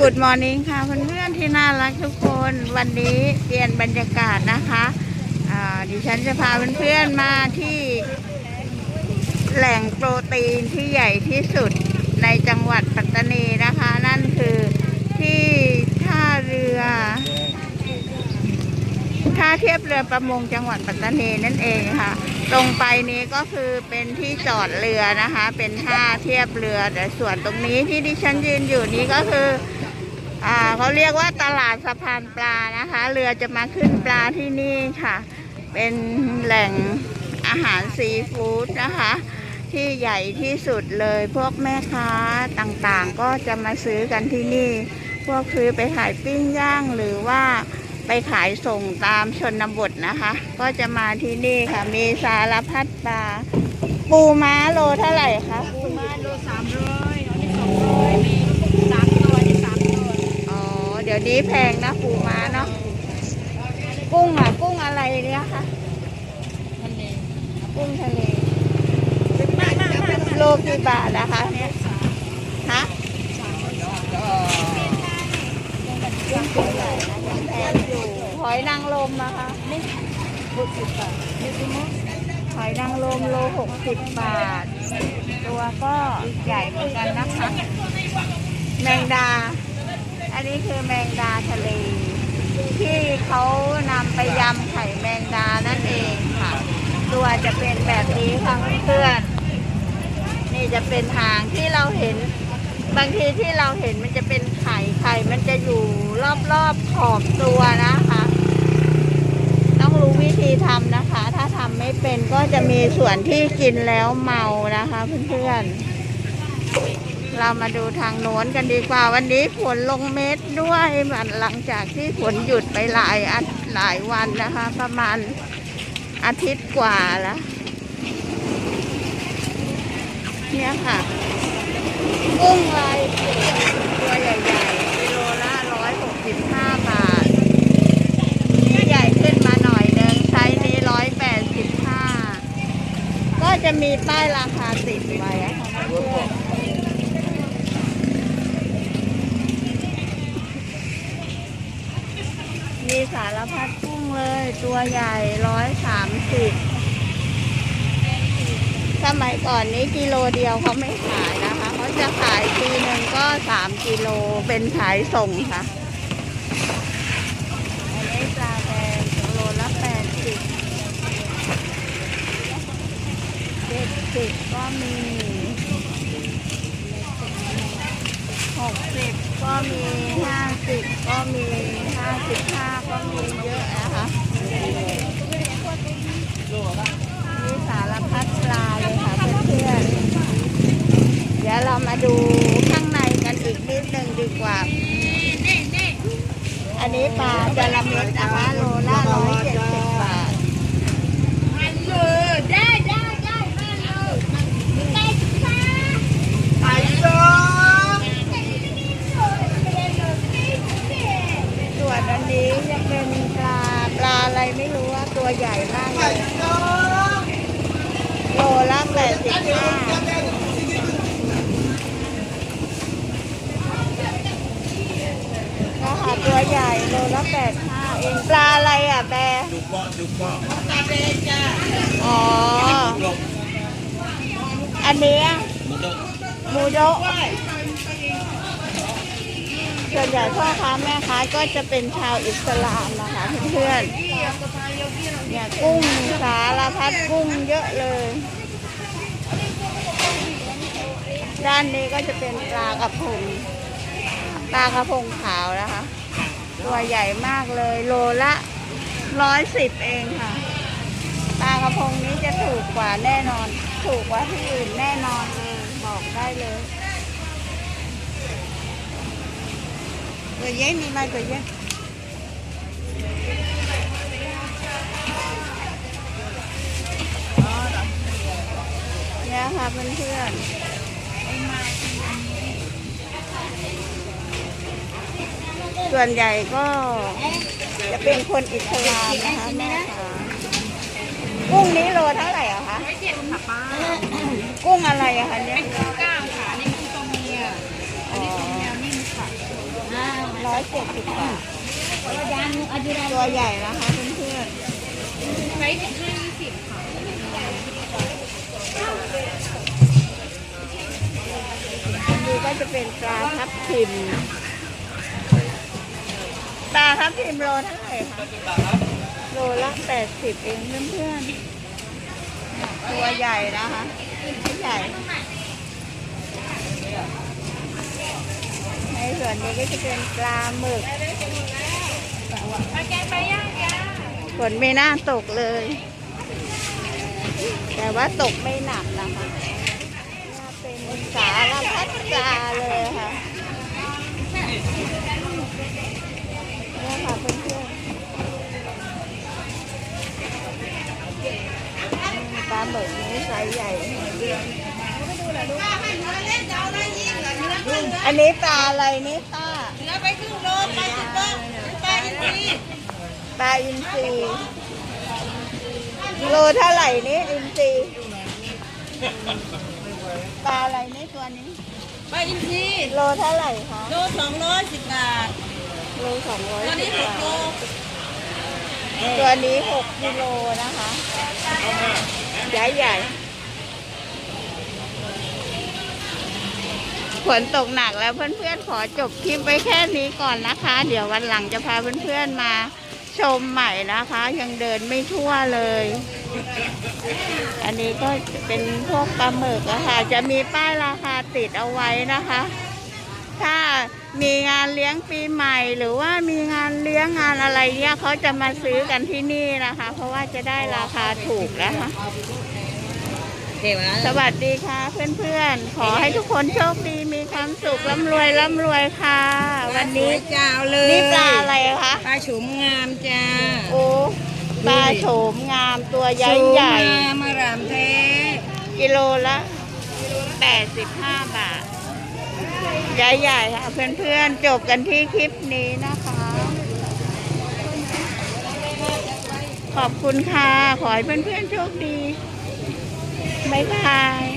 Good Morning ค่ะเพื่อนๆที่น่ารักทุกคนวันนี้เปลี่ยนบรรยากาศนะคะดิฉันจะพาเพื่อนๆมาที่แหล่งโปรตีนที่ใหญ่ที่สุดในจังหวัดปัตตานีนะคะ นั่นคือที่ท่าเรือท่าเทียบเรือประมงจังหวัดปัตตานีนั่นเองค่ะ ตรงไปนี้ก็คือเป็นที่จอดเรือนะคะ เป็นท่าเทียบเรือ แต่ส่วนตรงนี้ที่ดิฉันยืนอยู่นี้ก็คืออ่าเขาเรียกว่าตลาดสะพานปลานะคะ เรือจะมาขึ้นปลาที่นี่ค่ะ เป็นแหล่งอาหารซีฟู้ดนะคะ ที่ใหญ่ที่สุดเลยพวกแม่ค้าต่างๆ ก็จะมาซื้อกันที่นี่ พวกซื้อไปขายปิ้งย่างหรือว่า ไปขายส่งตามชนบทนะคะ ก็จะมาที่นี่ค่ะ มีสารพัดปลา ปูม้าโลเท่าไหร่คะปูมาโลสามร้อยอันนี้สองร้อยมีสามตัวอันนี้สามตัวอ๋อ เดี๋ยวนี้แพงนะปูม้าเนาะ กุ้งอะ กุ้งอะไรเนี่ยคะทะเลกุ้งทะเลมากมากมากโลกี่บาทนะคะเนี่ยฮะ กุ้งตัวใหญ่นะคะแพงอยู่หอยนางรมอะคะนี่หกสิบบาทนี่คือมั้งหอยนางรมโลหกสิบบาท ตัวก็ใหญ่เหมือนกันนะคะ แมงดา อันนี้คือแมงดาทะเล ที่เขานำไปยำไข่แมงดานั่นเองค่ะ ตัวจะเป็นแบบนี้ค่ะเพื่อนนี่จะเป็นหางที่เราเห็น บางทีที่เราเห็นมันจะเป็นไข่ไข่มันจะอยู่รอบๆขอบตัวนะคะ ต้องรู้วิธีทำนะคะ ถ้าทำไม่เป็นก็จะมีส่วนที่กินแล้วเมานะคะเพื่อนๆ เรามาดูทางโน้นกันดีกว่า วันนี้ฝนลงเม็ดด้วยมันหลังจากที่ฝนหยุดไปหลายอาหลายวันนะคะ ประมาณอาทิตย์กว่าแล้วเนี่ยค่ะ กุ้งลายเสือตัวใหญ่ๆกิโลละร้อยหกสิบห้าบาทนี่ใหญ่ขึ้นมาหน่อยหนึงไซส์นี้ร้อยแปดสิบห้าก็จะมีป้ายราคาติดไว้อะค่ะเพื่อนมีสารพัดกุ้งเลย ตัวใหญ่ร้อยสามสิบสมัยก่อนนี้กิโลเดียวเขาไม่ขายนะ จะขายทีหนึ่งก็สามกิโลเป็นขายส่งค่ะ อันนี้ปลาแดงโลละแปดสิบเจ็ดสิบก็มีหกสิบก็มีห้าสิบก็มีห้าสิบห้าก็มีเยอะนะคะนี่สารพัดปลาเลยค่ะเพื่อนๆ เดี๋ยวเรามาดูข้างในกันอีกนิดนึงดีกว่า อันนี้ปลาจระเม็ดนะคะโลละร้อยเจ็ดสิบบาท เออได้ได้ได้มาเลยได้ค่ะ ไปโลส่วนอันนี้จะเป็นปลาปลาอะไรไม่รู้ว่าตัวใหญ่มากเลย โลละแปดสิบห้านะคะ ตัวใหญ่โลละแปดห้าเองปลาอะไรอะแบดูเปาะดูเปาะอ๋ออันเนี้ยมันต้หมูโดะส่วนใหญ่พ่อค้าแม่ค้าก็จะเป็นชาวอิสลามนะคะเพื่อนๆเนี่ยกุ้งสารพัดกุ้งเยอะเลย ด้านนี้ก็จะเป็นปลากระพงปลากระพงขาวนะคะ ตัวใหญ่มากเลย โลละร้อยสิบเองค่ะ ปลากระพงนี้จะถูกกว่าแน่นอน ถูกกว่าที่อื่นแน่นอนเลยบอกได้เลยตัวเย้มีไหมตัวเย้เนี่ยค่ะเพื่อนๆ ส่วนใหญ่ก็จะเป็นคนอิสลามนะคะแม่ค้ากุ้งนี้โลเท่าไหร่อะคะร้อยเจ็ดค่ะป้ากุ้งอะไรอะคะเนี่ยเป็นกุ้งก้างค่ะนนี้กุ้งตัวเมียอันนี้ตัวเมียนิ่มค่ะร้อยเจ็ดสิบบาทตัวใหญ่นะคะเพื่อนๆไซส์สิบห้ายี่สิบค่ะๆอันนี้ก็จะเป็นปลาทับทิม ปลาทับทิมโลเท่าไหร่คะโลละแปดสิบเองเพื่อนๆ ตัวใหญ่นะคะไม่ใหญ่ในส่วนนี้ก็จะเป็นปลาหมึกปลาแกงไปย่างจ้าฝนไม่น่าตกเลย แต่ว่าตกไม่หนักนะคะเป็นสารพัดจาเลยค่ะเนี่ยค่ะเพื่อน ๆปลาหมึกนี้ไซส์ใหญ่อันนี้ปลาอะไรนี่ป้าเนื้อไปครึ่งโลไปสิบโลไปอินทรีปลาอินทรีโลเท่าไหร่นี่อินทรีปลาอะไรนี่ตัวนี้ไปอินทรีโลเท่าไหร่คะโลสองร้อยสิบบาทโลสองร้อยตัวนี้หกโลตัวนี้หกกิโลนะคะ ใหญ่ใหญ่ฝนตกหนักแล้วเพื่อนๆขอจบคลิปไว้แค่นี้ก่อนนะคะ เดี๋ยววันหลังจะพาเพื่อนๆมาชมใหม่นะคะ ยังเดินไม่ทั่วเลย อันนี้ก็เป็นพวกปลาหมึกอะค่ะ จะมีป้ายราคาติดเอาไว้นะคะ มีงานเลี้ยงปีใหม่หรือว่ามีงานเลี้ยงงานอะไรเนี่ยเขาจะมาซื้อกันที่นี่นะคะ เพราะว่าจะได้ราคาถูกนะคะเดี๋ยวนะสวัสดีค่ะเพื่อนๆ ขอให้ทุกคนโชคดีมีความสุขร่ำรวยร่ำรวยค่ะ วันนี้จ้าเลยนี่ปลาอะไรคะปลาฉุมงามจ้าโอ้ปลาโฉมงามตัวใหญ่ใหญ่งามมารามเทกิโลละ 85 บาท ใหญ่ๆค่ะเพื่อนๆจบกันที่คลิปนี้นะคะ ขอบคุณค่ะ ขอให้เพื่อนๆโชคดี บ๊ายบาย